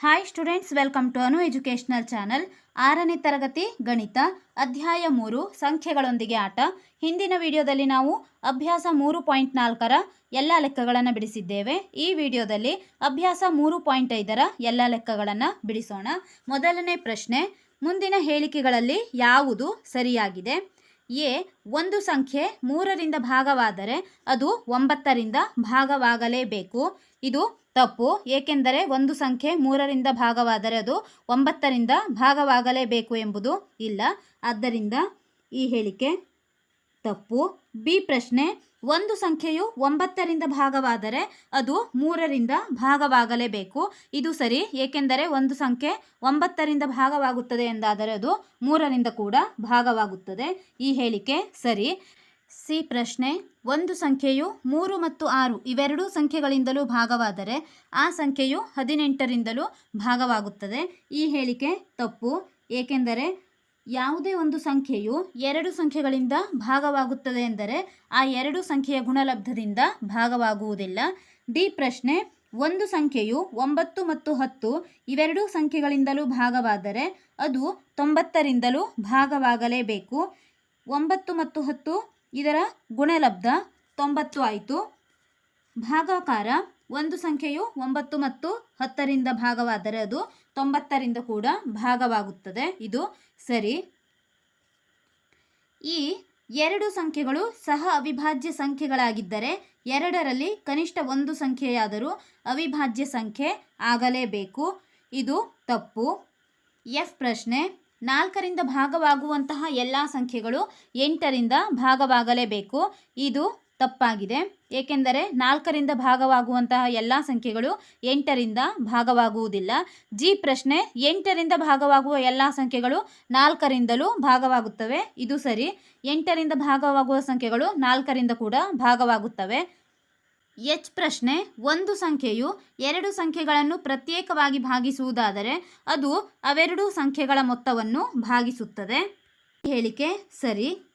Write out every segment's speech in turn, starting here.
Hi students welcome to Anu educational channel ಆರನೇ ತರಗತಿ ಗಣಿತ, ಅಧ್ಯಾಯ ಮೂರು, ಸಂಖ್ಯೆಗಳೊಂದಿಗೆ ಆಟ. ಹಿಂದಿನ ವಿಡಿಯೋದಲ್ಲಿ ನಾವು ಅಭ್ಯಾಸ ಮೂರು ಪಾಯಿಂಟ್ ನಾಲ್ಕರ ಎಲ್ಲ ಲೆಕ್ಕಗಳನ್ನು ಬಿಡಿಸಿದ್ದೇವೆ. ಈ ವಿಡಿಯೋದಲ್ಲಿ ಅಭ್ಯಾಸ ಮೂರು ಪಾಯಿಂಟ್ ಐದರ ಎಲ್ಲ ಲೆಕ್ಕಗಳನ್ನು ಬಿಡಿಸೋಣ. ಮೊದಲನೇ ಪ್ರಶ್ನೆ, ಮುಂದಿನ ಹೇಳಿಕೆಗಳಲ್ಲಿ ಯಾವುದು ಸರಿಯಾಗಿದೆ? ಎ, ಒಂದು ಸಂಖ್ಯೆ ಮೂರರಿಂದ ಭಾಗವಾದರೆ ಅದು ಒಂಬತ್ತರಿಂದ ಭಾಗವಾಗಲೇಬೇಕು. ಇದು ತಪ್ಪು, ಏಕೆಂದರೆ ಒಂದು ಸಂಖ್ಯೆ ಮೂರರಿಂದ ಭಾಗವಾದರೆ ಅದು ಒಂಬತ್ತರಿಂದ ಭಾಗವಾಗಲೇಬೇಕು ಎಂಬುದು ಇಲ್ಲ. ಆದ್ದರಿಂದ ಈ ಹೇಳಿಕೆ ತಪ್ಪು. ಬಿ ಪ್ರಶ್ನೆ ಒಂದು ಸಂಖ್ಯೆಯು ಒಂಬತ್ತರಿಂದ ಭಾಗವಾದರೆ ಅದು ಮೂರರಿಂದ ಭಾಗವಾಗಲೇಬೇಕು. ಇದು ಸರಿ, ಏಕೆಂದರೆ ಒಂದು ಸಂಖ್ಯೆ ಒಂಬತ್ತರಿಂದ ಭಾಗವಾಗುತ್ತದೆ ಎಂದಾದರೆ ಅದು ಮೂರರಿಂದ ಕೂಡ ಭಾಗವಾಗುತ್ತದೆ. ಈ ಹೇಳಿಕೆ ಸರಿ. ಸಿ ಪ್ರಶ್ನೆ, ಒಂದು ಸಂಖ್ಯೆಯು ಮೂರು ಮತ್ತು ಆರು ಇವೆರಡೂ ಸಂಖ್ಯೆಗಳಿಂದಲೂ ಭಾಗವಾದರೆ ಆ ಸಂಖ್ಯೆಯು ಹದಿನೆಂಟರಿಂದಲೂ ಭಾಗವಾಗುತ್ತದೆ. ಈ ಹೇಳಿಕೆ ತಪ್ಪು, ಏಕೆಂದರೆ ಯಾವುದೇ ಒಂದು ಸಂಖ್ಯೆಯು ಎರಡು ಸಂಖ್ಯೆಗಳಿಂದ ಭಾಗವಾಗುತ್ತದೆ ಎಂದರೆ ಆ ಎರಡು ಸಂಖ್ಯೆಯ ಗುಣಲಬ್ಧದಿಂದ ಭಾಗವಾಗುವುದಿಲ್ಲ. ಡಿ ಪ್ರಶ್ನೆ, ಒಂದು ಸಂಖ್ಯೆಯು ಒಂಬತ್ತು ಮತ್ತು ಹತ್ತು ಇವೆರಡೂ ಸಂಖ್ಯೆಗಳಿಂದಲೂ ಭಾಗವಾದರೆ ಅದು ತೊಂಬತ್ತರಿಂದಲೂ ಭಾಗವಾಗಲೇಬೇಕು. ಒಂಬತ್ತು ಮತ್ತು ಹತ್ತು, ಇದರ ಗುಣಲಬ್ಧ ತೊಂಬತ್ತು ಆಯಿತು. ಭಾಗಾಕಾರ ಒಂದು ಸಂಖ್ಯೆಯು ಒಂಬತ್ತು ಮತ್ತು ಹತ್ತರಿಂದ ಭಾಗವಾದರೆ ಅದು ತೊಂಬತ್ತರಿಂದ ಕೂಡ ಭಾಗವಾಗುತ್ತದೆ. ಇದು ಸರಿ. ಈ ಎರಡು ಸಂಖ್ಯೆಗಳು ಸಹ ಅವಿಭಾಜ್ಯ ಸಂಖ್ಯೆಗಳಾಗಿದ್ದರೆ ಎರಡರಲ್ಲಿ ಕನಿಷ್ಠ ಒಂದು ಸಂಖ್ಯೆಯಾದರೂ ಅವಿಭಾಜ್ಯ ಸಂಖ್ಯೆ ಆಗಲೇಬೇಕು. ಇದು ತಪ್ಪು. ಎಫ್ ಪ್ರಶ್ನೆ, ನಾಲ್ಕರಿಂದ ಭಾಗವಾಗುವಂತಹ ಎಲ್ಲ ಸಂಖ್ಯೆಗಳು ಎಂಟರಿಂದ ಭಾಗವಾಗಲೇಬೇಕು. ಇದು ತಪ್ಪಾಗಿದೆ. ಏಕೆಂದರೆ ನಾಲ್ಕರಿಂದ ಭಾಗವಾಗುವಂತಹ ಎಲ್ಲ ಸಂಖ್ಯೆಗಳು ಎಂಟರಿಂದ ಭಾಗವಾಗುವುದಿಲ್ಲ. ಜಿ ಪ್ರಶ್ನೆ, ಎಂಟರಿಂದ ಭಾಗವಾಗುವ ಎಲ್ಲ ಸಂಖ್ಯೆಗಳು ನಾಲ್ಕರಿಂದಲೂ ಭಾಗವಾಗುತ್ತವೆ. ಇದು ಸರಿ. ಎಂಟರಿಂದ ಭಾಗವಾಗುವ ಸಂಖ್ಯೆಗಳು ನಾಲ್ಕರಿಂದ ಕೂಡ ಭಾಗವಾಗುತ್ತವೆ. ಎಚ್ ಪ್ರಶ್ನೆ, ಒಂದು ಸಂಖ್ಯೆಯು ಎರಡು ಸಂಖ್ಯೆಗಳನ್ನು ಪ್ರತ್ಯೇಕವಾಗಿ ಭಾಗಿಸುವುದಾದರೆ ಅದು ಅವೆರಡೂ ಸಂಖ್ಯೆಗಳ ಮೊತ್ತವನ್ನು ಭಾಗಿಸುತ್ತದೆ. ಹೇಳಿಕೆ ಸರಿ.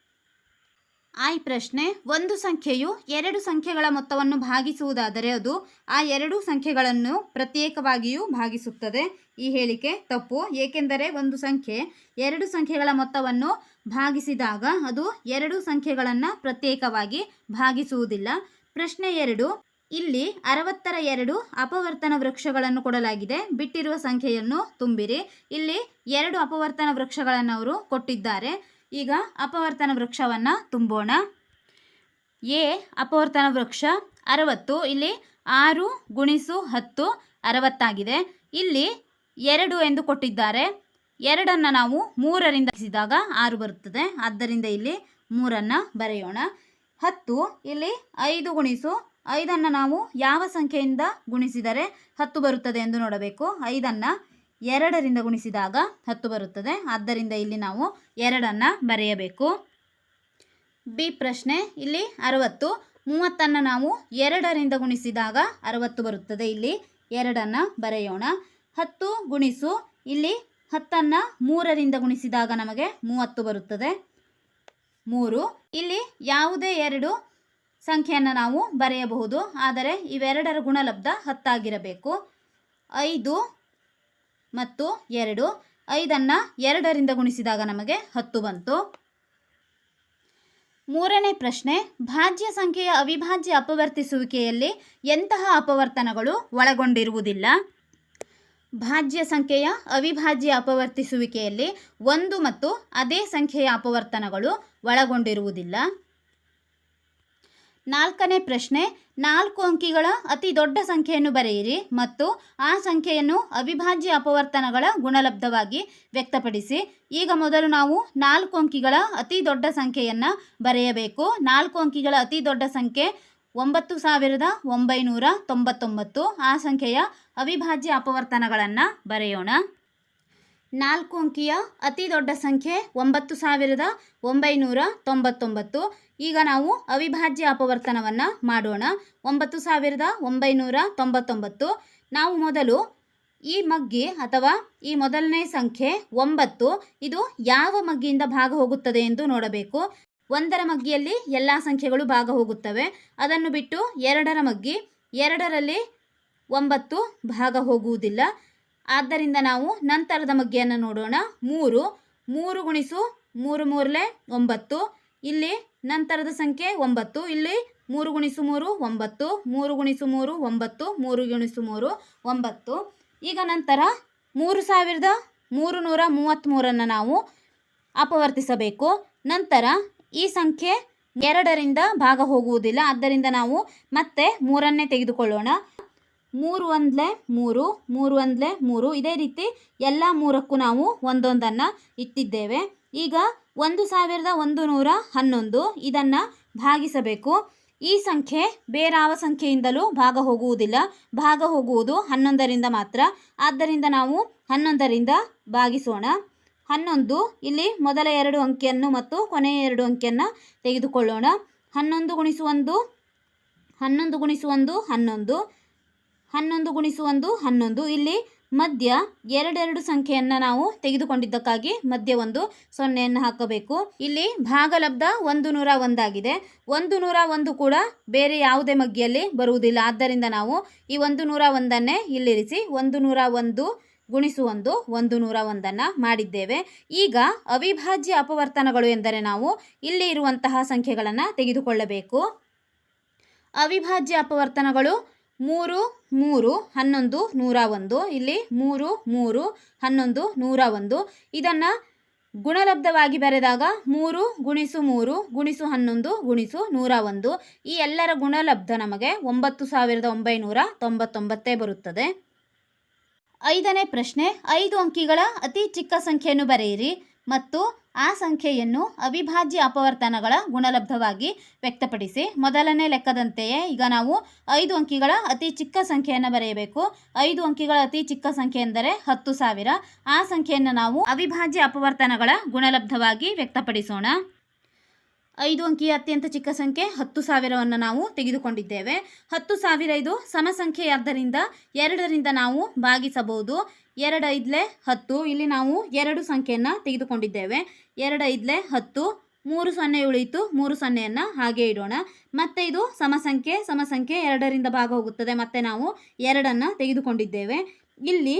ಐ ಪ್ರಶ್ನೆ, ಒಂದು ಸಂಖ್ಯೆಯು ಎರಡು ಸಂಖ್ಯೆಗಳ ಮೊತ್ತವನ್ನು ಭಾಗಿಸುವುದಾದರೆ ಅದು ಆ ಎರಡು ಸಂಖ್ಯೆಗಳನ್ನು ಪ್ರತ್ಯೇಕವಾಗಿಯೂ ಭಾಗಿಸುತ್ತದೆ. ಈ ಹೇಳಿಕೆ ತಪ್ಪು. ಏಕೆಂದರೆ ಒಂದು ಸಂಖ್ಯೆ ಎರಡು ಸಂಖ್ಯೆಗಳ ಮೊತ್ತವನ್ನು ಭಾಗಿಸಿದಾಗ ಅದು ಎರಡು ಸಂಖ್ಯೆಗಳನ್ನು ಪ್ರತ್ಯೇಕವಾಗಿ ಭಾಗಿಸುವುದಿಲ್ಲ. ಪ್ರಶ್ನೆ ಎರಡು, ಇಲ್ಲಿ ಅರವತ್ತರ ಎರಡು ಅಪವರ್ತನ ವೃಕ್ಷಗಳನ್ನು ಕೊಡಲಾಗಿದೆ. ಬಿಟ್ಟಿರುವ ಸಂಖ್ಯೆಯನ್ನು ತುಂಬಿರಿ. ಇಲ್ಲಿ ಎರಡು ಅಪವರ್ತನ ವೃಕ್ಷಗಳನ್ನು ಅವರು ಕೊಟ್ಟಿದ್ದಾರೆ. ಈಗ ಅಪವರ್ತನ ವೃಕ್ಷವನ್ನು ತುಂಬೋಣ. ಎ, ಅಪವರ್ತನ ವೃಕ್ಷ ಅರವತ್ತು. ಇಲ್ಲಿ ಆರು ಗುಣಿಸು ಹತ್ತು ಅರವತ್ತಾಗಿದೆ. ಇಲ್ಲಿ ಎರಡು ಎಂದು ಕೊಟ್ಟಿದ್ದಾರೆ. ಎರಡನ್ನು ನಾವು ಮೂರರಿಂದ ಭಾಗಿಸಿದಾಗ ಆರು ಬರುತ್ತದೆ. ಆದ್ದರಿಂದ ಇಲ್ಲಿ ಮೂರನ್ನು ಬರೆಯೋಣ. ಹತ್ತು. ಇಲ್ಲಿ ಐದು ಗುಣಿಸು. ಐದನ್ನು ನಾವು ಯಾವ ಸಂಖ್ಯೆಯಿಂದ ಗುಣಿಸಿದರೆ ಹತ್ತು ಬರುತ್ತದೆ ಎಂದು ನೋಡಬೇಕು. ಐದನ್ನು ಎರಡರಿಂದ ಗುಣಿಸಿದಾಗ ಹತ್ತು ಬರುತ್ತದೆ. ಆದ್ದರಿಂದ ಇಲ್ಲಿ ನಾವು ಎರಡನ್ನು ಬರೆಯಬೇಕು. ಬಿ ಪ್ರಶ್ನೆ, ಇಲ್ಲಿ ಅರವತ್ತು. ಮೂವತ್ತನ್ನು ನಾವು ಎರಡರಿಂದ ಗುಣಿಸಿದಾಗ ಅರವತ್ತು ಬರುತ್ತದೆ. ಇಲ್ಲಿ ಎರಡನ್ನು ಬರೆಯೋಣ. ಹತ್ತು ಗುಣಿಸು. ಇಲ್ಲಿ ಹತ್ತನ್ನು ಮೂರರಿಂದ ಗುಣಿಸಿದಾಗ ನಮಗೆ ಮೂವತ್ತು ಬರುತ್ತದೆ. ಮೂರು. ಇಲ್ಲಿ ಯಾವುದೇ ಎರಡು ಸಂಖ್ಯೆಯನ್ನು ನಾವು ಬರೆಯಬಹುದು. ಆದರೆ ಇವೆರಡರ ಗುಣಲಬ್ಧ ಹತ್ತಾಗಿರಬೇಕು. ಐದು. ಮತ್ತು ಎರಡು. ಐದನ್ನು ಎರಡರಿಂದ ಗುಣಿಸಿದಾಗ ನಮಗೆ ಹತ್ತು ಬಂತು. ಮೂರನೇ ಪ್ರಶ್ನೆ, ಭಾಜ್ಯ ಸಂಖ್ಯೆಯ ಅವಿಭಾಜ್ಯ ಅಪವರ್ತಿಸುವಿಕೆಯಲ್ಲಿ ಎಂತಹ ಅಪವರ್ತನಗಳು ಒಳಗೊಂಡಿರುವುದಿಲ್ಲ? ಭಾಜ್ಯ ಸಂಖ್ಯೆಯ ಅವಿಭಾಜ್ಯ ಅಪವರ್ತಿಸುವಿಕೆಯಲ್ಲಿ ಒಂದು ಮತ್ತು ಅದೇ ಸಂಖ್ಯೆಯ ಅಪವರ್ತನಗಳು ಒಳಗೊಂಡಿರುವುದಿಲ್ಲ. ನಾಲ್ಕನೇ ಪ್ರಶ್ನೆ, ನಾಲ್ಕು ಅಂಕಿಗಳ ಅತಿ ದೊಡ್ಡ ಸಂಖ್ಯೆಯನ್ನು ಬರೆಯಿರಿ ಮತ್ತು ಆ ಸಂಖ್ಯೆಯನ್ನು ಅವಿಭಾಜ್ಯ ಅಪವರ್ತನಗಳ ಗುಣಲಬ್ಧವಾಗಿ ವ್ಯಕ್ತಪಡಿಸಿ. ಈಗ ಮೊದಲು ನಾವು ನಾಲ್ಕು ಅಂಕಿಗಳ ಅತಿ ದೊಡ್ಡ ಸಂಖ್ಯೆಯನ್ನು ಬರೆಯಬೇಕು. ನಾಲ್ಕು ಅಂಕಿಗಳ ಅತಿ ದೊಡ್ಡ ಸಂಖ್ಯೆ ಒಂಬತ್ತು ಸಾವಿರದ ಒಂಬೈನೂರ ತೊಂಬತ್ತೊಂಬತ್ತು. ಆ ಸಂಖ್ಯೆಯ ಅವಿಭಾಜ್ಯ ಅಪವರ್ತನಗಳನ್ನು ಬರೆಯೋಣ. ನಾಲ್ಕು ಅಂಕಿಯ ಅತಿ ದೊಡ್ಡ ಸಂಖ್ಯೆ ಒಂಬತ್ತು ಸಾವಿರದ ಒಂಬೈನೂರ ತೊಂಬತ್ತೊಂಬತ್ತು. ಈಗ ನಾವು ಅವಿಭಾಜ್ಯ ಅಪವರ್ತನವನ್ನು ಮಾಡೋಣ. ಒಂಬತ್ತು ಸಾವಿರದ ಒಂಬೈನೂರ ತೊಂಬತ್ತೊಂಬತ್ತು. ನಾವು ಮೊದಲು ಈ ಮಗ್ಗಿ ಅಥವಾ ಈ ಮೊದಲನೇ ಸಂಖ್ಯೆ ಒಂಬತ್ತು. ಇದು ಯಾವ ಮಗ್ಗಿಯಿಂದ ಭಾಗ ಹೋಗುತ್ತದೆ ಎಂದು ನೋಡಬೇಕು. ಒಂದರ ಮಗ್ಗಿಯಲ್ಲಿ ಎಲ್ಲ ಸಂಖ್ಯೆಗಳು ಭಾಗ ಹೋಗುತ್ತವೆ. ಅದನ್ನು ಬಿಟ್ಟು ಎರಡರ ಮಗ್ಗಿ ಎರಡರಲ್ಲಿ ಒಂಬತ್ತು ಭಾಗ ಹೋಗುವುದಿಲ್ಲ. ಆದ್ದರಿಂದ ನಾವು ನಂತರದ ಮಗ್ಗಿಯನ್ನು ನೋಡೋಣ. ಮೂರು ಮೂರು ಗುಣಿಸು ಮೂರು ಮೂರಲೆ ಒಂಬತ್ತು. ಇಲ್ಲಿ ನಂತರದ ಸಂಖ್ಯೆ ಒಂಬತ್ತು, ಇಲ್ಲಿ ಮೂರು ಗುಣಿಸು ಮೂರು ಒಂಬತ್ತು, ಮೂರು ಗುಣಿಸು ಮೂರು ಒಂಬತ್ತು, ಮೂರು ಗುಣಿಸು ಮೂರು ಒಂಬತ್ತು. ಈಗ ನಂತರ ಮೂರು ಸಾವಿರದ ಮೂರು ನೂರ ಮೂವತ್ತ್ಮೂರನ್ನು ನಾವು ಅಪವರ್ತಿಸಬೇಕು. ನಂತರ ಈ ಸಂಖ್ಯೆ ಎರಡರಿಂದ ಭಾಗ ಹೋಗುವುದಿಲ್ಲ. ಆದ್ದರಿಂದ ನಾವು ಮತ್ತೆ ಮೂರನ್ನೇ ತೆಗೆದುಕೊಳ್ಳೋಣ. ಮೂರು ಒಂದ್ಲೆ ಮೂರು ಮೂರು ಒಂದ್ಲೆ ಮೂರು. ಇದೇ ರೀತಿ ಎಲ್ಲ ಮೂರಕ್ಕೂ ನಾವು ಒಂದೊಂದನ್ನು ಇಟ್ಟಿದ್ದೇವೆ. ಈಗ ಒಂದು ಸಾವಿರದ ಒಂದು ನೂರ ಹನ್ನೊಂದು ಇದನ್ನು ಭಾಗಿಸಬೇಕು. ಈ ಸಂಖ್ಯೆ ಬೇರಾವ ಸಂಖ್ಯೆಯಿಂದಲೂ ಭಾಗ ಹೋಗುವುದಿಲ್ಲ. ಭಾಗ ಹೋಗುವುದು ಹನ್ನೊಂದರಿಂದ ಮಾತ್ರ. ಆದ್ದರಿಂದ ನಾವು ಹನ್ನೊಂದರಿಂದ ಭಾಗಿಸೋಣ. ಹನ್ನೊಂದು ಇಲ್ಲಿ ಮೊದಲ ಎರಡು ಅಂಕಿಯನ್ನು ಮತ್ತು ಕೊನೆಯ ಎರಡು ಅಂಕಿಯನ್ನು ತೆಗೆದುಕೊಳ್ಳೋಣ. ಹನ್ನೊಂದು ಗುಣಿಸು ಒಂದು, ಹನ್ನೊಂದು ಗುಣಿಸು ಒಂದು, ಹನ್ನೊಂದು. ಹನ್ನೊಂದು ಗುಣಿಸು ಒಂದು, ಹನ್ನೊಂದು. ಇಲ್ಲಿ ಮಧ್ಯ ಎರಡೆರಡು ಸಂಖ್ಯೆಯನ್ನು ನಾವು ತೆಗೆದುಕೊಂಡಿದ್ದಕ್ಕಾಗಿ ಮಧ್ಯ ಒಂದು ಸೊನ್ನೆಯನ್ನು ಹಾಕಬೇಕು. ಇಲ್ಲಿ ಭಾಗಲಬ್ಧ ಒಂದು ನೂರ ಒಂದಾಗಿದೆ. ಒಂದು ನೂರ ಒಂದು ಕೂಡ ಬೇರೆ ಯಾವುದೇ ಮಗ್ಗಿಯಲ್ಲಿ ಬರುವುದಿಲ್ಲ. ಆದ್ದರಿಂದ ನಾವು ಈ ಒಂದು ನೂರ ಒಂದನ್ನೇ ಇಲ್ಲಿರಿಸಿ ಒಂದು ನೂರ ಒಂದು ಗುಣಿಸು ಒಂದು ಒಂದು ನೂರ ಒಂದನ್ನು ಮಾಡಿದ್ದೇವೆ. ಈಗ ಅವಿಭಾಜ್ಯ ಅಪವರ್ತನಗಳು ಎಂದರೆ ನಾವು ಇಲ್ಲಿ ಇರುವಂತಹ ಸಂಖ್ಯೆಗಳನ್ನು ತೆಗೆದುಕೊಳ್ಳಬೇಕು. ಅವಿಭಾಜ್ಯ ಅಪವರ್ತನಗಳು ಮೂರು ಮೂರು, ಹನ್ನೊಂದು, ನೂರ ಒಂದು, ಇಲ್ಲಿ ಮೂರು ಮೂರು, ಹನ್ನೊಂದು, ನೂರ ಒಂದು. ಇದನ್ನು ಗುಣಲಬ್ಧವಾಗಿ ಬರೆದಾಗ ಮೂರು ಗುಣಿಸು ಮೂರು, ಗುಣಿಸು ಹನ್ನೊಂದು, ಗುಣಿಸು ನೂರ ಒಂದು. ಈ ಎಲ್ಲರ ಗುಣಲಬ್ಧ ನಮಗೆ ಒಂಬತ್ತು ಸಾವಿರದ ಒಂಬೈನೂರ ತೊಂಬತ್ತೊಂಬತ್ತೇ ಬರುತ್ತದೆ. ಐದನೇ ಪ್ರಶ್ನೆ, ಐದು ಅಂಕಿಗಳ ಅತಿ ಚಿಕ್ಕ ಸಂಖ್ಯೆಯನ್ನು ಬರೆಯಿರಿ. ಮತ್ತು ಆ ಸಂಖ್ಯೆಯನ್ನು ಅವಿಭಾಜ್ಯ ಅಪವರ್ತನಗಳ ಗುಣಲಬ್ಧವಾಗಿ ವ್ಯಕ್ತಪಡಿಸಿ. ಮೊದಲನೇ ಲೆಕ್ಕದಂತೆಯೇ ಈಗ ನಾವು ಐದು ಅಂಕಿಗಳ ಅತಿ ಚಿಕ್ಕ ಸಂಖ್ಯೆಯನ್ನು ಬರೆಯಬೇಕು. ಐದು ಅಂಕಿಗಳ ಅತಿ ಚಿಕ್ಕ ಸಂಖ್ಯೆ ಎಂದರೆ ಹತ್ತು ಸಾವಿರ. ಆ ಸಂಖ್ಯೆಯನ್ನು ನಾವು ಅವಿಭಾಜ್ಯ ಅಪವರ್ತನಗಳ ಗುಣಲಬ್ಧವಾಗಿ ವ್ಯಕ್ತಪಡಿಸೋಣ. ಐದು ಅಂಕಿಯ ಅತ್ಯಂತ ಚಿಕ್ಕ ಸಂಖ್ಯೆ ಹತ್ತು ಸಾವಿರವನ್ನು ನಾವು ತೆಗೆದುಕೊಂಡಿದ್ದೇವೆ. ಹತ್ತು ಸಾವಿರ ಇದು ಸಮಸಂಖ್ಯೆಯಾದ್ದರಿಂದ ಎರಡರಿಂದ ನಾವು ಭಾಗಿಸಬಹುದು. ಎರಡು ಐದ್ಲೆ ಹತ್ತು. ಇಲ್ಲಿ ನಾವು ಎರಡು ಸಂಖ್ಯೆಯನ್ನು ತೆಗೆದುಕೊಂಡಿದ್ದೇವೆ. ಎರಡು ಐದ್ಲೆ ಹತ್ತು, ಮೂರು ಸೊನ್ನೆ ಉಳಿಯಿತು, ಮೂರು ಸೊನ್ನೆಯನ್ನು ಹಾಗೆ ಇಡೋಣ. ಮತ್ತೆ ಇದು ಸಮಸಂಖ್ಯೆ ಸಮಸಂಖ್ಯೆ ಎರಡರಿಂದ ಭಾಗ ಹೋಗುತ್ತದೆ ಮತ್ತೆ ನಾವು ಎರಡನ್ನು ತೆಗೆದುಕೊಂಡಿದ್ದೇವೆ. ಇಲ್ಲಿ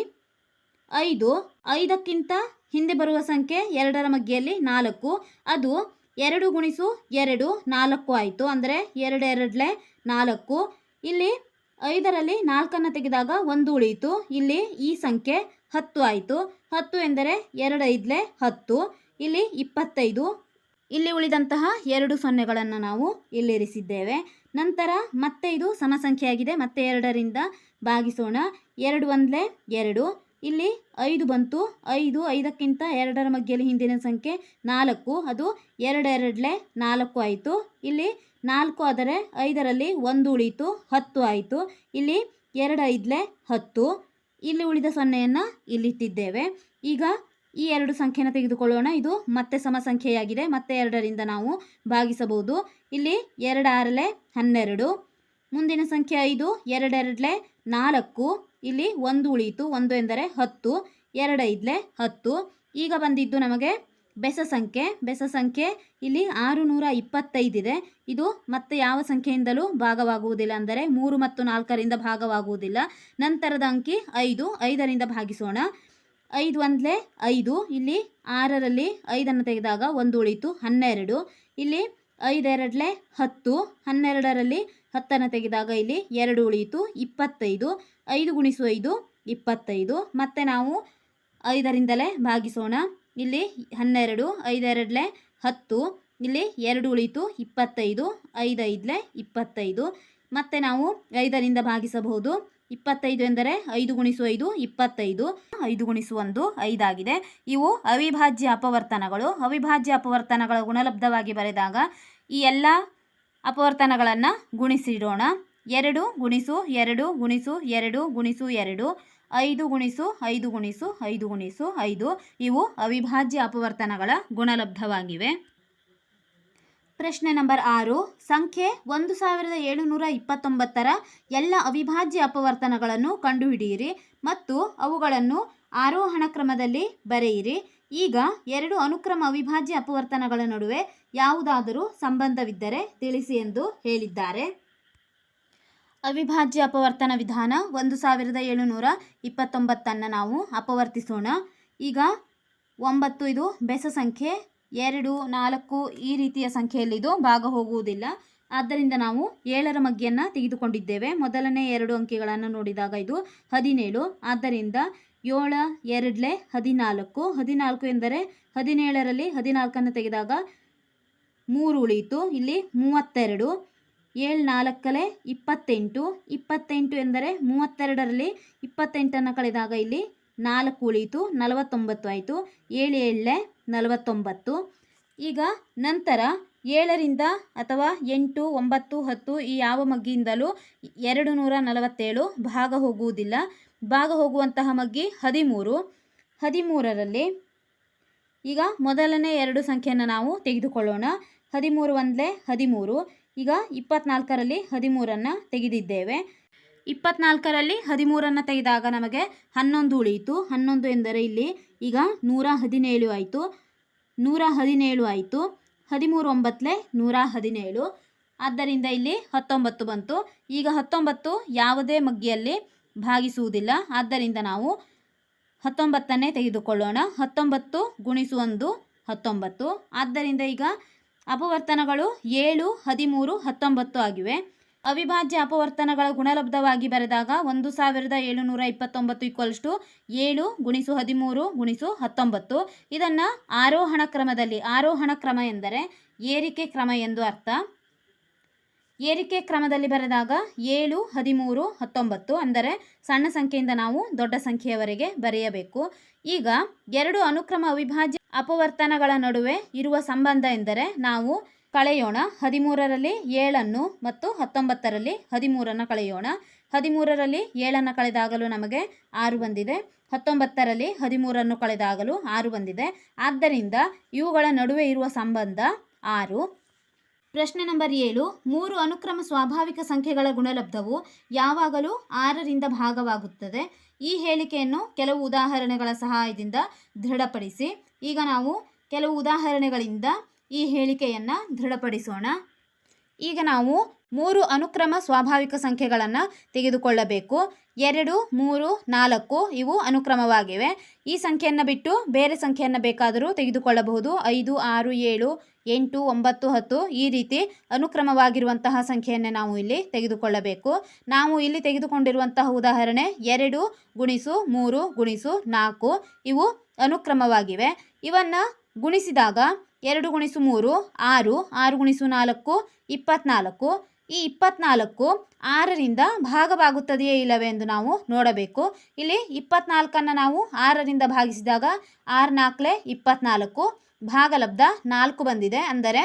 ಐದು, ಐದಕ್ಕಿಂತ ಹಿಂದೆ ಬರುವ ಸಂಖ್ಯೆ ಎರಡರ ಮಗ್ಗೆಯಲ್ಲಿ ನಾಲ್ಕು. ಅದು ಎರಡು ಗುಣಿಸು ಎರಡು ನಾಲ್ಕು ಆಯಿತು. ಅಂದರೆ ಎರಡು ಎರಡಲೆ ನಾಲ್ಕು. ಇಲ್ಲಿ ಐದರಲ್ಲಿ ನಾಲ್ಕನ್ನು ತೆಗೆದಾಗ ಒಂದು ಉಳಿಯಿತು. ಇಲ್ಲಿ ಈ ಸಂಖ್ಯೆ ಹತ್ತು ಆಯಿತು. ಹತ್ತು ಎಂದರೆ ಎರಡು ಐದಲೆ ಹತ್ತು. ಇಲ್ಲಿ ಇಪ್ಪತ್ತೈದು. ಇಲ್ಲಿ ಉಳಿದಂತಹ ಎರಡು ಸೊನ್ನೆಗಳನ್ನು ನಾವು ಇಲ್ಲಿರಿಸಿದ್ದೇವೆ ನಂತರ ಮತ್ತೆ ಇದು ಸಮಸಂಖ್ಯೆಯಾಗಿದೆ. ಮತ್ತೆ ಎರಡರಿಂದ ಭಾಗಿಸೋಣ. ಎರಡು ಒಂದಲೆ ಎರಡು. ಇಲ್ಲಿ ಐದು ಬಂತು. ಐದು, ಐದಕ್ಕಿಂತ ಎರಡರ ಮಧ್ಯೆಯಲ್ಲಿ ಹಿಂದಿನ ಸಂಖ್ಯೆ ನಾಲ್ಕು. ಅದು ಎರಡೆರಡಲೆ ನಾಲ್ಕು ಆಯಿತು. ಇಲ್ಲಿ ನಾಲ್ಕು ಆದರೆ ಐದರಲ್ಲಿ ಒಂದು ಉಳಿತು ಹತ್ತು ಆಯಿತು. ಇಲ್ಲಿ ಎರಡು ಐದಲೆ ಹತ್ತು. ಇಲ್ಲಿ ಉಳಿದ ಸೊನ್ನೆಯನ್ನು ಇಲ್ಲಿಟ್ಟಿದ್ದೇವೆ. ಈಗ ಈ ಎರಡು ಸಂಖ್ಯೆನ ತೆಗೆದುಕೊಳ್ಳೋಣ. ಇದು ಮತ್ತೆ ಸಮ ಸಂಖ್ಯೆಯಾಗಿದೆ ಮತ್ತೆ ಎರಡರಿಂದ ನಾವು ಭಾಗಿಸಬಹುದು. ಇಲ್ಲಿ ಎರಡು ಆರಲೆ ಹನ್ನೆರಡು. ಮುಂದಿನ ಸಂಖ್ಯೆ ಐದು ಎರಡೆರಡಲೆ ನಾಲ್ಕು. ಇಲ್ಲಿ ಒಂದು ಉಳಿಯಿತು. ಒಂದು ಎಂದರೆ ಹತ್ತು. ಎರಡೈದಲೆ ಹತ್ತು. ಈಗ ಬಂದಿದ್ದು ನಮಗೆ ಬೆಸ ಸಂಖ್ಯೆ ಬೆಸ ಸಂಖ್ಯೆ ಇಲ್ಲಿ ಆರು ನೂರ ಇಪ್ಪತ್ತೈದಿದೆ ಇದು ಮತ್ತೆ ಯಾವ ಸಂಖ್ಯೆಯಿಂದಲೂ ಭಾಗವಾಗುವುದಿಲ್ಲ ಅಂದರೆ ಮೂರು ಮತ್ತು ನಾಲ್ಕರಿಂದ ಭಾಗವಾಗುವುದಿಲ್ಲ. ನಂತರದ ಅಂಕಿ ಐದು, ಐದರಿಂದ ಭಾಗಿಸೋಣ. ಐದು ಒಂದಲೇ ಐದು, ಇಲ್ಲಿ ಆರರಲ್ಲಿ ಐದನ್ನು ತೆಗೆದಾಗ ಒಂದು ಉಳಿತು ಹನ್ನೆರಡು. ಇಲ್ಲಿ ಐದೆರಡಲೆ ಹತ್ತು, ಹನ್ನೆರಡರಲ್ಲಿ ಹತ್ತನ್ನು ತೆಗೆದಾಗ ಇಲ್ಲಿ ಎರಡು ಉಳಿಯಿತು, ಇಪ್ಪತ್ತೈದು. ಐದು ಗುಣಿಸು ಐದು, ಇಪ್ಪತ್ತೈದು. ಮತ್ತು ನಾವು ಐದರಿಂದಲೇ ಭಾಗಿಸೋಣ. ಇಲ್ಲಿ ಹನ್ನೆರಡು, ಐದೆರಡಲೆ ಹತ್ತು, ಇಲ್ಲಿ ಎರಡು ಉಳಿತು ಇಪ್ಪತ್ತೈದು ಐದು ಐದಲೆ ಇಪ್ಪತ್ತೈದು. ಮತ್ತೆ ನಾವು ಐದರಿಂದ ಭಾಗಿಸಬಹುದು. ಇಪ್ಪತ್ತೈದು ಎಂದರೆ ಐದು ಗುಣಿಸು ಐದು, ಇಪ್ಪತ್ತೈದು. ಐದು ಗುಣಿಸು ಒಂದು, ಐದಾಗಿದೆ. ಇವು ಅವಿಭಾಜ್ಯ ಅಪವರ್ತನಗಳು. ಅವಿಭಾಜ್ಯ ಅಪವರ್ತನಗಳ ಗುಣಲಬ್ಧವಾಗಿ ಬರೆದಾಗ ಈ ಎಲ್ಲ ಅಪವರ್ತನಗಳನ್ನು ಗುಣಿಸಿಡೋಣ. ಎರಡು ಗುಣಿಸು ಎರಡು ಗುಣಿಸು ಎರಡು ಗುಣಿಸು ಎರಡು. ಐದು ಗುಣಿಸು ಐದು ಗುಣಿಸು ಐದು ಗುಣಿಸು, ಐದು. ಇವು ಅವಿಭಾಜ್ಯ ಅಪವರ್ತನಗಳ ಗುಣಲಬ್ಧವಾಗಿವೆ. ಪ್ರಶ್ನೆ ನಂಬರ್ ಆರು. ಸಂಖ್ಯೆ ಒಂದು ಸಾವಿರದ ಏಳುನೂರ ಇಪ್ಪತ್ತೊಂಬತ್ತರ ಎಲ್ಲ ಅವಿಭಾಜ್ಯ ಅಪವರ್ತನಗಳನ್ನು ಕಂಡುಹಿಡಿಯಿರಿ ಮತ್ತು ಅವುಗಳನ್ನು ಆರೋಹಣ ಕ್ರಮದಲ್ಲಿ ಬರೆಯಿರಿ. ಈಗ ಎರಡು ಅನುಕ್ರಮ ಅವಿಭಾಜ್ಯ ಅಪವರ್ತನಗಳ ನಡುವೆ ಯಾವುದಾದರೂ ಸಂಬಂಧವಿದ್ದರೆ ತಿಳಿಸಿ ಎಂದು ಹೇಳಿದ್ದಾರೆ. ಅವಿಭಾಜ್ಯ ಅಪವರ್ತನ ವಿಧಾನ ಒಂದು ಸಾವಿರದ ಏಳುನೂರ ಇಪ್ಪತ್ತೊಂಬತ್ತನ್ನು ನಾವು ಅಪವರ್ತಿಸೋಣ. ಈಗ ಒಂಬತ್ತು ಇದು ಬೆಸ ಸಂಖ್ಯೆ, ಎರಡು, ನಾಲ್ಕು ಈ ರೀತಿಯ ಸಂಖ್ಯೆಯಲ್ಲಿದು ಭಾಗ ಹೋಗುವುದಿಲ್ಲ. ಆದ್ದರಿಂದ ನಾವು ಏಳರ ಮಗ್ಗಿಯನ್ನು ತೆಗೆದುಕೊಂಡಿದ್ದೇವೆ. ಮೊದಲನೇ ಎರಡು ಅಂಕಿಗಳನ್ನು ನೋಡಿದಾಗ ಇದು ಹದಿನೇಳು. ಆದ್ದರಿಂದ ಏಳ, ಎರಡಲೆ ಹದಿನಾಲ್ಕು. ಹದಿನಾಲ್ಕು ಎಂದರೆ ಹದಿನೇಳರಲ್ಲಿ ಹದಿನಾಲ್ಕನ್ನು ತೆಗೆದಾಗ ಮೂರು ಉಳಿಯಿತು. ಇಲ್ಲಿ ಮೂವತ್ತೆರಡು. ಏಳು ನಾಲ್ಕಲೆ ಇಪ್ಪತ್ತೆಂಟು. ಇಪ್ಪತ್ತೆಂಟು ಎಂದರೆ ಮೂವತ್ತೆರಡರಲ್ಲಿ ಇಪ್ಪತ್ತೆಂಟನ್ನು ಕಳೆದಾಗ ಇಲ್ಲಿ ನಾಲ್ಕು ಉಳಿಯಿತು, ನಲವತ್ತೊಂಬತ್ತು ಆಯಿತು. ಏಳು ಏಳಲೆ ನಲವತ್ತೊಂಬತ್ತು. ಈಗ ನಂತರ ಏಳರಿಂದ ಅಥವಾ ಎಂಟು, ಒಂಬತ್ತು, ಹತ್ತು ಈ ಯಾವ ಮಗ್ಗಿಯಿಂದಲೂ ಎರಡು ನೂರ ನಲವತ್ತೇಳು ಭಾಗ ಹೋಗುವುದಿಲ್ಲ. ಭಾಗ ಹೋಗುವಂತಹ ಮಗ್ಗಿ ಹದಿಮೂರು. ಹದಿಮೂರರಲ್ಲಿ ಈಗ ಮೊದಲನೇ ಎರಡು ಸಂಖ್ಯೆಯನ್ನು ನಾವು ತೆಗೆದುಕೊಳ್ಳೋಣ. ಹದಿಮೂರು ಒಂದಲೇ ಹದಿಮೂರು. ಈಗ ಇಪ್ಪತ್ನಾಲ್ಕರಲ್ಲಿ ಹದಿಮೂರನ್ನು ತೆಗೆದಿದ್ದೇವೆ. ಇಪ್ಪತ್ನಾಲ್ಕರಲ್ಲಿ ಹದಿಮೂರನ್ನು ತೆಗೆದಾಗ ನಮಗೆ ಹನ್ನೊಂದು ಉಳಿಯಿತು. ಹನ್ನೊಂದು ಎಂದರೆ ಇಲ್ಲಿ ಈಗ ನೂರ ಹದಿನೇಳು ಆಯಿತು. ನೂರ ಹದಿನೇಳು ಆಯಿತು. ಹದಿಮೂರು ಒಂಬತ್ತಲೆ ನೂರ ಹದಿನೇಳು. ಆದ್ದರಿಂದ ಇಲ್ಲಿ ಹತ್ತೊಂಬತ್ತು ಬಂತು. ಈಗ ಹತ್ತೊಂಬತ್ತು ಯಾವುದೇ ಮಗ್ಗಿಯಲ್ಲಿ ಭಾಗಿಸುವುದಿಲ್ಲ. ಆದ್ದರಿಂದ ನಾವು ಹತ್ತೊಂಬತ್ತನ್ನೇ ತೆಗೆದುಕೊಳ್ಳೋಣ. ಹತ್ತೊಂಬತ್ತು ಗುಣಿಸು ಒಂದು ಹತ್ತೊಂಬತ್ತು. ಆದ್ದರಿಂದ ಈಗ ಅಪವರ್ತನಗಳು ಏಳು, ಹದಿಮೂರು, ಹತ್ತೊಂಬತ್ತು ಆಗಿವೆ. ಅವಿಭಾಜ್ಯ ಅಪವರ್ತನಗಳ ಗುಣಲಬ್ಧವಾಗಿ ಬರೆದಾಗ ಒಂದು ಸಾವಿರದ ಏಳುನೂರ ಇಪ್ಪತ್ತೊಂಬತ್ತು ಈಕ್ವಲ್ಸ್ ಟು ಏಳು ಗುಣಿಸು ಹದಿಮೂರು ಗುಣಿಸು ಹತ್ತೊಂಬತ್ತು. ಇದನ್ನು ಆರೋಹಣ ಕ್ರಮದಲ್ಲಿ, ಆರೋಹಣ ಕ್ರಮ ಎಂದರೆ ಏರಿಕೆ ಕ್ರಮ ಎಂದು ಅರ್ಥ. ಏರಿಕೆ ಕ್ರಮದಲ್ಲಿ ಬರೆದಾಗ ಏಳು, ಹದಿಮೂರು, ಹತ್ತೊಂಬತ್ತು ಅಂದರೆ ಸಣ್ಣ ಸಂಖ್ಯೆಯಿಂದ ನಾವು ದೊಡ್ಡ ಸಂಖ್ಯೆಯವರೆಗೆ ಬರೆಯಬೇಕು. ಈಗ ಎರಡು ಅನುಕ್ರಮ ಅವಿಭಾಜ್ಯ ಅಪವರ್ತನಗಳ ನಡುವೆ ಇರುವ ಸಂಬಂಧ ಎಂದರೆ ನಾವು ಕಳೆಯೋಣ. ಹದಿಮೂರರಲ್ಲಿ ಏಳನ್ನು ಮತ್ತು ಹತ್ತೊಂಬತ್ತರಲ್ಲಿ ಹದಿಮೂರನ್ನು ಕಳೆಯೋಣ. ಹದಿಮೂರರಲ್ಲಿ ಏಳನ್ನು ಕಳೆದಾಗಲೂ ನಮಗೆ ಆರು ಬಂದಿದೆ. ಹತ್ತೊಂಬತ್ತರಲ್ಲಿ ಹದಿಮೂರನ್ನು ಕಳೆದಾಗಲೂ ಆರು ಬಂದಿದೆ. ಆದ್ದರಿಂದ ಇವುಗಳ ನಡುವೆ ಇರುವ ಸಂಬಂಧ ಆರು. ಪ್ರಶ್ನೆ ನಂಬರ್ ಏಳು. ಮೂರು ಅನುಕ್ರಮ ಸ್ವಾಭಾವಿಕ ಸಂಖ್ಯೆಗಳ ಗುಣಲಬ್ಧವು ಯಾವಾಗಲೂ ಆರರಿಂದ ಭಾಗವಾಗುತ್ತದೆ. ಈ ಹೇಳಿಕೆಯನ್ನು ಕೆಲವು ಉದಾಹರಣೆಗಳ ಸಹಾಯದಿಂದ ದೃಢಪಡಿಸಿ. ಈಗ ನಾವು ಕೆಲವು ಉದಾಹರಣೆಗಳಿಂದ ಈ ಹೇಳಿಕೆಯನ್ನು ದೃಢಪಡಿಸೋಣ. ಈಗ ನಾವು ಮೂರು ಅನುಕ್ರಮ ಸ್ವಾಭಾವಿಕ ಸಂಖ್ಯೆಗಳನ್ನು ತೆಗೆದುಕೊಳ್ಳಬೇಕು. ಎರಡು, ಮೂರು, ನಾಲ್ಕು ಇವು ಅನುಕ್ರಮವಾಗಿವೆ. ಈ ಸಂಖ್ಯೆಯನ್ನು ಬಿಟ್ಟು ಬೇರೆ ಸಂಖ್ಯೆಯನ್ನು ಬೇಕಾದರೂ ತೆಗೆದುಕೊಳ್ಳಬಹುದು. ಐದು, ಆರು, ಏಳು, ಎಂಟು, ಒಂಬತ್ತು, ಹತ್ತು ಈ ರೀತಿ ಅನುಕ್ರಮವಾಗಿರುವಂತಹ ಸಂಖ್ಯೆಯನ್ನು ನಾವು ಇಲ್ಲಿ ತೆಗೆದುಕೊಳ್ಳಬೇಕು. ನಾವು ಇಲ್ಲಿ ತೆಗೆದುಕೊಂಡಿರುವಂತಹ ಉದಾಹರಣೆ ಎರಡು ಗುಣಿಸು ಮೂರು ಗುಣಿಸು ನಾಲ್ಕು ಇವು ಅನುಕ್ರಮವಾಗಿವೆ. ಇವನ್ನು ಗುಣಿಸಿದಾಗ ಎರಡು ಗುಣಿಸು ಮೂರು, ಆರು ಆರು ಗುಣಿಸು ನಾಲ್ಕು, ಇಪ್ಪತ್ನಾಲ್ಕು. ಈ ಇಪ್ಪತ್ನಾಲ್ಕು ಆರರಿಂದ ಭಾಗವಾಗುತ್ತದೆಯೇ ಇಲ್ಲವೇ ಎಂದು ನಾವು ನೋಡಬೇಕು. ಇಲ್ಲಿ ಇಪ್ಪತ್ನಾಲ್ಕನ್ನು ನಾವು ಆರರಿಂದ ಭಾಗಿಸಿದಾಗ ಆರು ನಾಲ್ಕಲೆ ಇಪ್ಪತ್ನಾಲ್ಕು, ಭಾಗಲಬ್ಧ ನಾಲ್ಕು ಬಂದಿದೆ. ಅಂದರೆ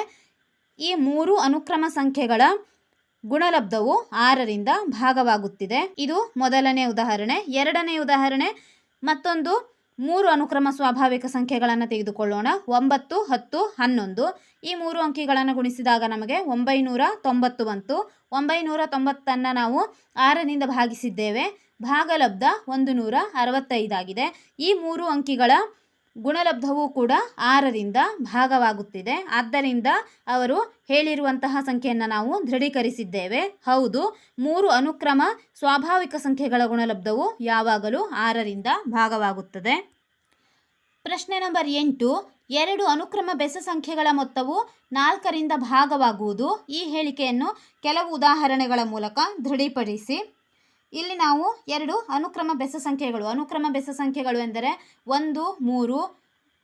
ಈ ಮೂರು ಅನುಕ್ರಮ ಸಂಖ್ಯೆಗಳ ಗುಣಲಬ್ಧವು ಆರರಿಂದ ಭಾಗವಾಗುತ್ತಿದೆ. ಇದು ಮೊದಲನೇ ಉದಾಹರಣೆ. ಎರಡನೇ ಉದಾಹರಣೆ. ಮತ್ತೊಂದು ಮೂರು ಅನುಕ್ರಮ ಸ್ವಾಭಾವಿಕ ಸಂಖ್ಯೆಗಳನ್ನು ತೆಗೆದುಕೊಳ್ಳೋಣ. ಒಂಬತ್ತು, ಹತ್ತು, ಹನ್ನೊಂದು. ಈ ಮೂರು ಅಂಕಿಗಳನ್ನು ಗುಣಿಸಿದಾಗ ನಮಗೆ ಒಂಬೈನೂರ ತೊಂಬತ್ತು ಬಂತು. ಒಂಬೈನೂರ ತೊಂಬತ್ತನ್ನು ನಾವು ಆರರಿಂದ ಭಾಗಿಸಿದ್ದೇವೆ. ಭಾಗಲಬ್ಧ ಒಂದು ನೂರ ಅರವತ್ತೈದಾಗಿದೆ. ಈ ಮೂರು ಅಂಕಿಗಳ ಗುಣಲಬ್ಧವೂ ಕೂಡ ಆರರಿಂದ ಭಾಗವಾಗುತ್ತಿದೆ. ಆದ್ದರಿಂದ ಅವರು ಹೇಳಿರುವಂತಹ ಸಂಖ್ಯೆಯನ್ನು ನಾವು ದೃಢೀಕರಿಸಿದ್ದೇವೆ. ಹೌದು, ಮೂರು ಅನುಕ್ರಮ ಸ್ವಾಭಾವಿಕ ಸಂಖ್ಯೆಗಳ ಗುಣಲಬ್ಧವು ಯಾವಾಗಲೂ ಆರರಿಂದ ಭಾಗವಾಗುತ್ತದೆ. ಪ್ರಶ್ನೆ ನಂಬರ್ ಎಂಟು, ಎರಡು ಅನುಕ್ರಮ ಬೆಸ ಸಂಖ್ಯೆಗಳ ಮೊತ್ತವು ನಾಲ್ಕರಿಂದ ಭಾಗವಾಗುವುದು. ಈ ಹೇಳಿಕೆಯನ್ನು ಕೆಲವು ಉದಾಹರಣೆಗಳ ಮೂಲಕ ದೃಢೀಪಡಿಸಿ ಇಲ್ಲಿ ನಾವು ಎರಡು ಅನುಕ್ರಮ ಬೆಸ ಸಂಖ್ಯೆಗಳು. ಅನುಕ್ರಮ ಬೆಸ ಸಂಖ್ಯೆಗಳು ಎಂದರೆ ಒಂದು, ಮೂರು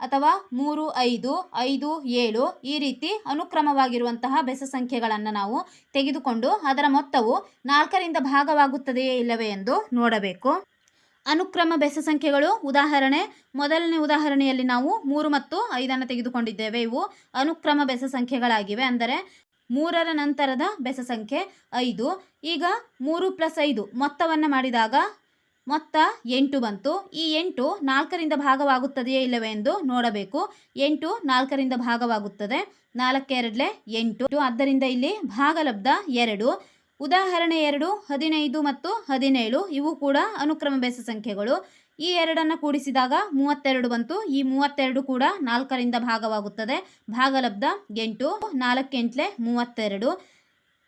ಅಥವಾ ಮೂರು, ಐದು ಐದು, ಏಳು ಈ ರೀತಿ ಅನುಕ್ರಮವಾಗಿರುವಂತಹ ಬೆಸ ಸಂಖ್ಯೆಗಳನ್ನು ನಾವು ತೆಗೆದುಕೊಂಡು ಅದರ ಮೊತ್ತವು ನಾಲ್ಕರಿಂದ ಭಾಗವಾಗುತ್ತದೆಯೇ ಇಲ್ಲವೇ ಎಂದು ನೋಡಬೇಕು. ಅನುಕ್ರಮ ಬೆಸ ಸಂಖ್ಯೆಗಳು ಉದಾಹರಣೆ, ಮೊದಲನೇ ಉದಾಹರಣೆಯಲ್ಲಿ ನಾವು ಮೂರು ಮತ್ತು ಐದನ್ನು ತೆಗೆದುಕೊಂಡಿದ್ದೇವೆ. ಇವು ಅನುಕ್ರಮ ಬೆಸ ಸಂಖ್ಯೆಗಳಾಗಿವೆ. ಅಂದರೆ ಮೂರರ ನಂತರದ ಬೆಸ ಸಂಖ್ಯೆ ಐದು. ಈಗ ಮೂರು ಪ್ಲಸ್ ಐದು. ಮೊತ್ತವನ್ನು ಮಾಡಿದಾಗ ಮೊತ್ತ ಎಂಟು ಬಂತು. ಈ ಎಂಟು ನಾಲ್ಕರಿಂದ ಭಾಗವಾಗುತ್ತದೆಯೇ ಇಲ್ಲವೇ ಎಂದು ನೋಡಬೇಕು. ಎಂಟು ನಾಲ್ಕರಿಂದ ಭಾಗವಾಗುತ್ತದೆ. ನಾಲ್ಕೆರಡಲೆ ಎಂಟು. ಆದ್ದರಿಂದ ಇಲ್ಲಿ ಭಾಗಲಬ್ಧ ಎರಡು. ಉದಾಹರಣೆ ಎರಡು, ಹದಿನೈದು ಮತ್ತು ಹದಿನೇಳು. ಇವು ಕೂಡ ಅನುಕ್ರಮ ಬೆಸ ಸಂಖ್ಯೆಗಳು. ಈ ಎರಡನ್ನು ಕೂಡಿಸಿದಾಗ ಮೂವತ್ತೆರಡು ಬಂತು. ಈ ಮೂವತ್ತೆರಡು ಕೂಡ ನಾಲ್ಕರಿಂದ ಭಾಗವಾಗುತ್ತದೆ. ಭಾಗಲಬ್ಧ ಎಂಟು, ನಾಲ್ಕೆಂಟ್ಲೆ ಮೂವತ್ತೆರಡು.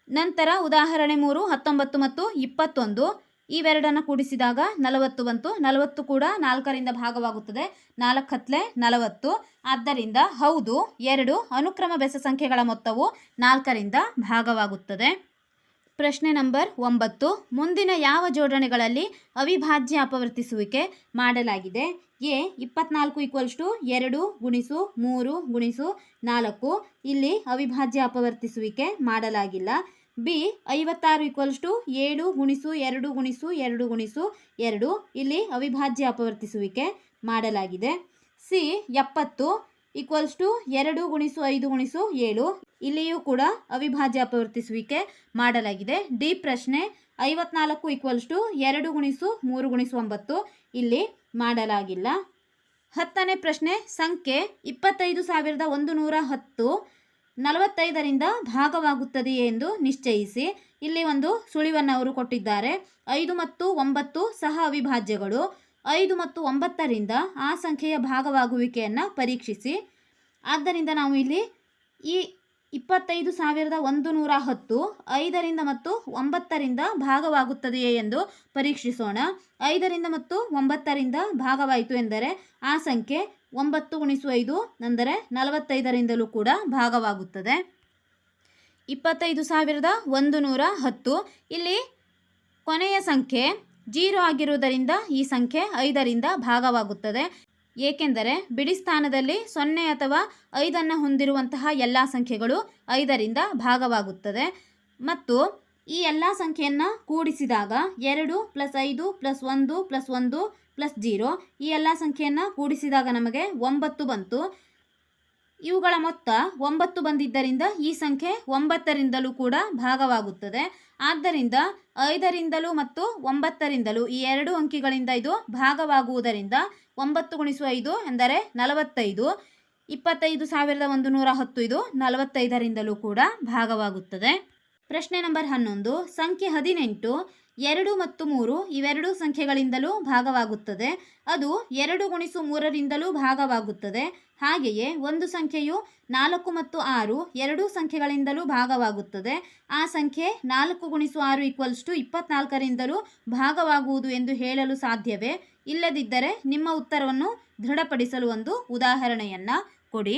ನಂತರ ಉದಾಹರಣೆ ಮೂರು, ಹತ್ತೊಂಬತ್ತು ಮತ್ತು ಇಪ್ಪತ್ತೊಂದು. ಇವೆರಡನ್ನು ಕೂಡಿಸಿದಾಗ ನಲವತ್ತು ಬಂತು. ನಲವತ್ತು ಕೂಡ ನಾಲ್ಕರಿಂದ ಭಾಗವಾಗುತ್ತದೆ. ನಾಲ್ಕು ಹತ್ತಲೆ ನಲವತ್ತು. ಆದ್ದರಿಂದ ಹೌದು, ಎರಡು ಅನುಕ್ರಮ ಬೆಸ ಸಂಖ್ಯೆಗಳ ಮೊತ್ತವು ನಾಲ್ಕರಿಂದ ಭಾಗವಾಗುತ್ತದೆ. ಪ್ರಶ್ನೆ ನಂಬರ್ ಒಂಬತ್ತು. ಮುಂದಿನ ಯಾವ ಜೋಡಣೆಗಳಲ್ಲಿ ಅವಿಭಾಜ್ಯ ಅಪವರ್ತಿಸುವಿಕೆ ಮಾಡಲಾಗಿದೆ? ಎ, ಇಪ್ಪತ್ನಾಲ್ಕು ಈಕ್ವಲ್ಸ್ ಟು ಎರಡು ಗುಣಿಸು ಮೂರು ಗುಣಿಸು ನಾಲ್ಕು. ಇಲ್ಲಿ ಅವಿಭಾಜ್ಯ ಅಪವರ್ತಿಸುವಿಕೆ ಮಾಡಲಾಗಿಲ್ಲ. ಬಿ, ಐವತ್ತಾರು ಈಕ್ವಲ್ಸ್ ಟು ಏಳು ಗುಣಿಸು ಎರಡು ಗುಣಿಸು ಎರಡು ಗುಣಿಸು ಎರಡು. ಇಲ್ಲಿ ಅವಿಭಾಜ್ಯ ಅಪವರ್ತಿಸುವಿಕೆ ಮಾಡಲಾಗಿದೆ. ಸಿ, ಎಪ್ಪತ್ತು. ಈಕ್ವಲ್ಸ್ ಟು ಎರಡು ಗುಣಿಸು ಐದು ಗುಣಿಸು ಏಳು. ಇಲ್ಲಿಯೂ ಕೂಡ ಅವಿಭಾಜ್ಯ ಅಪವರ್ತಿಸುವಿಕೆ ಮಾಡಲಾಗಿದೆ. ಡಿ ಪ್ರಶ್ನೆ ಐವತ್ನಾಲ್ಕು ಈಕ್ವಲ್ಸ್ ಟು ಎರಡು ಗುಣಿಸು ಮೂರು ಗುಣಿಸು ಒಂಬತ್ತು ಇಲ್ಲಿ ಮಾಡಲಾಗಿಲ್ಲ. ಹತ್ತನೇ ಪ್ರಶ್ನೆ ಸಂಖ್ಯೆ ಇಪ್ಪತ್ತೈದು ಸಾವಿರದ ಒಂದು ನೂರ ಹತ್ತು ನಲವತ್ತೈದರಿಂದ ಭಾಗವಾಗುತ್ತದೆಯೇ ಎಂದು ನಿಶ್ಚಯಿಸಿ. ಇಲ್ಲಿ ಒಂದು ಸುಳಿವನ್ನು ಅವರು ಕೊಟ್ಟಿದ್ದಾರೆ. ಐದು ಮತ್ತು ಒಂಬತ್ತು ಸಹ ಅವಿಭಾಜ್ಯಗಳು. ಐದು ಮತ್ತು ಒಂಬತ್ತರಿಂದ ಆ ಸಂಖ್ಯೆಯ ಭಾಗವಾಗುವಿಕೆಯನ್ನು ಪರೀಕ್ಷಿಸಿ. ಆದ್ದರಿಂದ ನಾವು ಇಲ್ಲಿ ಈ ಇಪ್ಪತ್ತೈದು ಸಾವಿರದ ಒಂದು ನೂರ ಹತ್ತು, ಐದರಿಂದ ಮತ್ತು ಒಂಬತ್ತರಿಂದ ಭಾಗವಾಗುತ್ತದೆಯೇ ಎಂದು ಪರೀಕ್ಷಿಸೋಣ. ಐದರಿಂದ ಮತ್ತು ಒಂಬತ್ತರಿಂದ ಭಾಗವಾಯಿತು ಎಂದರೆ ಆ ಸಂಖ್ಯೆ ಒಂಬತ್ತು ಉಣಿಸು ಐದು ಅಂದರೆ ನಲವತ್ತೈದರಿಂದಲೂ ಕೂಡ ಭಾಗವಾಗುತ್ತದೆ. ಇಪ್ಪತ್ತೈದು ಸಾವಿರದ ಒಂದು ನೂರ ಹತ್ತು, ಇಲ್ಲಿ ಕೊನೆಯ ಸಂಖ್ಯೆ ಜೀರೋ ಆಗಿರುವುದರಿಂದ ಈ ಸಂಖ್ಯೆ ಐದರಿಂದ ಭಾಗವಾಗುತ್ತದೆ. ಏಕೆಂದರೆ ಬಿಡಿ ಸ್ಥಾನದಲ್ಲಿ ಸೊನ್ನೆ ಅಥವಾ ಐದನ್ನು ಹೊಂದಿರುವಂತಹ ಎಲ್ಲ ಸಂಖ್ಯೆಗಳು ಐದರಿಂದ ಭಾಗವಾಗುತ್ತದೆ. ಮತ್ತು ಈ ಎಲ್ಲ ಸಂಖ್ಯೆಯನ್ನು ಕೂಡಿಸಿದಾಗ ಎರಡು ಪ್ಲಸ್ ಐದು ಪ್ಲಸ್ ಒಂದು ಪ್ಲಸ್ ಒಂದು ಪ್ಲಸ್ ಜೀರೋ ಈ ಎಲ್ಲ ಸಂಖ್ಯೆಯನ್ನು ಕೂಡಿಸಿದಾಗ ನಮಗೆ ಒಂಬತ್ತು ಬಂತು. ಇವುಗಳ ಮೊತ್ತ ಒಂಬತ್ತು ಬಂದಿದ್ದರಿಂದ ಈ ಸಂಖ್ಯೆ ಒಂಬತ್ತರಿಂದಲೂ ಕೂಡ ಭಾಗವಾಗುತ್ತದೆ. ಆದ್ದರಿಂದ ಐದರಿಂದಲೂ ಮತ್ತು ಒಂಬತ್ತರಿಂದಲೂ ಈ ಎರಡು ಅಂಕಿಗಳಿಂದ ಇದು ಭಾಗವಾಗುವುದರಿಂದ ಒಂಬತ್ತು ಗುಣಿಸು ಐದು ಎಂದರೆ ನಲವತ್ತೈದು. ಇಪ್ಪತ್ತೈದು ಸಾವಿರದ ಒಂದು ನೂರ ಹತ್ತು ಇದು ನಲವತ್ತೈದರಿಂದಲೂ ಕೂಡ ಭಾಗವಾಗುತ್ತದೆ. ಪ್ರಶ್ನೆ ನಂಬರ್ ಹನ್ನೊಂದು. ಸಂಖ್ಯೆ ಹದಿನೆಂಟು, ಎರಡು ಮತ್ತು ಮೂರು ಇವೆರಡು ಸಂಖ್ಯೆಗಳಿಂದಲೂ ಭಾಗವಾಗುತ್ತದೆ. ಅದು ಎರಡು ಗುಣಿಸು ಮೂರರಿಂದಲೂ ಭಾಗವಾಗುತ್ತದೆ. ಹಾಗೆಯೇ ಒಂದು ಸಂಖ್ಯೆಯು ನಾಲ್ಕು ಮತ್ತು ಆರು ಎರಡೂ ಸಂಖ್ಯೆಗಳಿಂದಲೂ ಭಾಗವಾಗುತ್ತದೆ. ಆ ಸಂಖ್ಯೆ ನಾಲ್ಕು ಗುಣಿಸು ಆರು ಈಕ್ವಲ್ಸ್ ಟು ಇಪ್ಪತ್ನಾಲ್ಕರಿಂದಲೂ ಭಾಗವಾಗುವುದು ಎಂದು ಹೇಳಲು ಸಾಧ್ಯವೇ? ಇಲ್ಲದಿದ್ದರೆ ನಿಮ್ಮ ಉತ್ತರವನ್ನು ದೃಢಪಡಿಸಲು ಒಂದು ಉದಾಹರಣೆಯನ್ನು ಕೊಡಿ.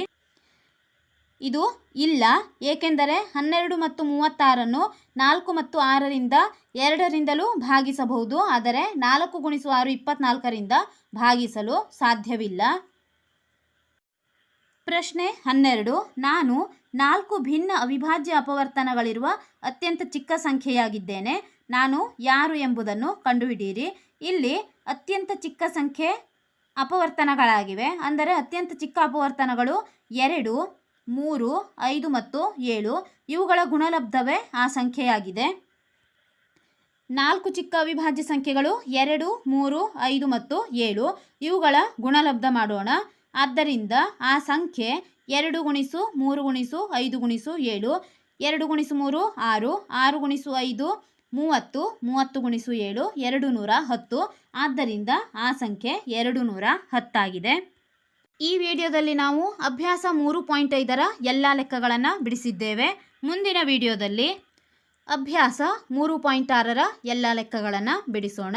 ಇದು ಇಲ್ಲ, ಏಕೆಂದರೆ ಹನ್ನೆರಡು ಮತ್ತು ಮೂವತ್ತಾರನ್ನು ನಾಲ್ಕು ಮತ್ತು ಆರರಿಂದ ಎರಡರಿಂದಲೂ ಭಾಗಿಸಬಹುದು, ಆದರೆ ನಾಲ್ಕು ಗುಣಿಸು ಆರು ಇಪ್ಪತ್ನಾಲ್ಕರಿಂದ ಭಾಗಿಸಲು ಸಾಧ್ಯವಿಲ್ಲ. ಪ್ರಶ್ನೆ ಹನ್ನೆರಡು. ನಾನು ನಾಲ್ಕು ಭಿನ್ನ ಅವಿಭಾಜ್ಯ ಅಪವರ್ತನಗಳಿರುವ ಅತ್ಯಂತ ಚಿಕ್ಕ ಸಂಖ್ಯೆಯಾಗಿದ್ದೇನೆ. ನಾನು ಯಾರು ಎಂಬುದನ್ನು ಕಂಡುಹಿಡಿಯಿರಿ. ಇಲ್ಲಿ ಅತ್ಯಂತ ಚಿಕ್ಕ ಸಂಖ್ಯೆ ಅಪವರ್ತನಗಳಾಗಿವೆ. ಅಂದರೆ ಅತ್ಯಂತ ಚಿಕ್ಕ ಅಪವರ್ತನಗಳು ಎರಡು, ಮೂರು, ಐದು ಮತ್ತು ಏಳು. ಇವುಗಳ ಗುಣಲಬ್ಧವೇ ಆ ಸಂಖ್ಯೆಯಾಗಿದೆ. ನಾಲ್ಕು ಚಿಕ್ಕ ಅವಿಭಾಜ್ಯ ಸಂಖ್ಯೆಗಳು ಎರಡು, ಮೂರು, ಐದು ಮತ್ತು ಏಳು. ಇವುಗಳ ಗುಣಲಬ್ಧ ಮಾಡೋಣ. ಆದ್ದರಿಂದ ಆ ಸಂಖ್ಯೆ ಎರಡು ಗುಣಿಸು ಮೂರು ಗುಣಿಸು ಐದು ಗುಣಿಸು ಏಳು, ಎರಡು ಗುಣಿಸು ಮೂರು ಆರು ಆರು ಗುಣಿಸು ಐದು ಮೂವತ್ತು ಮೂವತ್ತು ಗುಣಿಸು ಏಳು, ಎರಡು ನೂರ ಹತ್ತು. ಆದ್ದರಿಂದ ಆ ಸಂಖ್ಯೆ ಎರಡು ನೂರ ಹತ್ತಾಗಿದೆ. ಈ ವಿಡಿಯೋದಲ್ಲಿ ನಾವು ಅಭ್ಯಾಸ ಮೂರು ಪಾಯಿಂಟ್ ಐದರ ಎಲ್ಲ ಲೆಕ್ಕಗಳನ್ನು ಬಿಡಿಸಿದ್ದೇವೆ. ಮುಂದಿನ ವಿಡಿಯೋದಲ್ಲಿ ಅಭ್ಯಾಸ ಮೂರು ಪಾಯಿಂಟ್ ಆರರ ಎಲ್ಲ ಲೆಕ್ಕಗಳನ್ನು ಬಿಡಿಸೋಣ.